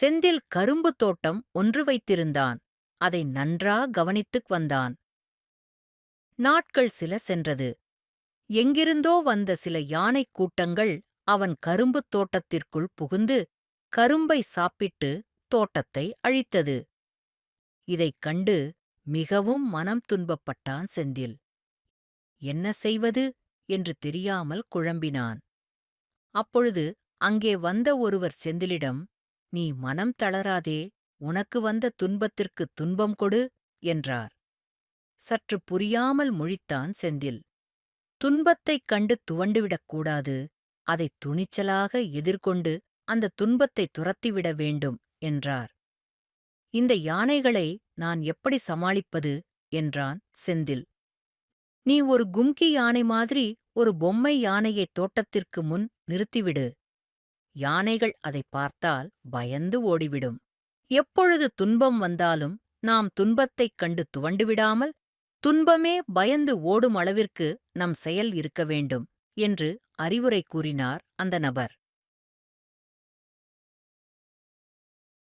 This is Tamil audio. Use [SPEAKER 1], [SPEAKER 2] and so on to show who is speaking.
[SPEAKER 1] செந்தில் கரும்பு தோட்டம் ஒன்று வைத்திருந்தான். அதை நன்றா கவனித்துக் வந்தான். நாட்கள் சில சென்றது. எங்கிருந்தோ வந்த சில யானைக் கூட்டங்கள் அவன் கரும்புத் தோட்டத்திற்குள் புகுந்து கரும்பை சாப்பிட்டு தோட்டத்தை அழித்தது. இதைக் கண்டு மிகவும் மனம் துன்பப்பட்டான் செந்தில். என்ன செய்வது? என்று தெரியாமல் குழம்பினான். அப்பொழுது அங்கே வந்த ஒருவர் செந்திலிடம் நீ மனம் தளராதே உனக்கு வந்த துன்பத்திற்கு துன்பம் கொடு என்றார். சற்று புரியாமல் முழித்தான் செந்தில். துன்பத்தைக் கண்டு துவண்டுவிடக் கூடாது அதைத் துணிச்சலாக எதிர்கொண்டு அந்த துன்பத்தை துரத்திவிட வேண்டும் என்றார். இந்த யானைகளை நான் எப்படி சமாளிப்பது என்றான் செந்தில். நீ ஒரு கும்கி யானை மாதிரி ஒரு பொம்மை யானையை தோட்டத்திற்கு முன் நிறுத்திவிடு யானைகள் அதை பார்த்தால் பயந்து ஓடிவிடும். எப்பொழுது துன்பம் வந்தாலும் நாம் துன்பத்தைக் கண்டு துவண்டுவிடாமல் துன்பமே பயந்து ஓடும் அளவிற்கு நம் செயல் இருக்க வேண்டும் என்று அறிவுரை கூறினார் அந்த நபர்.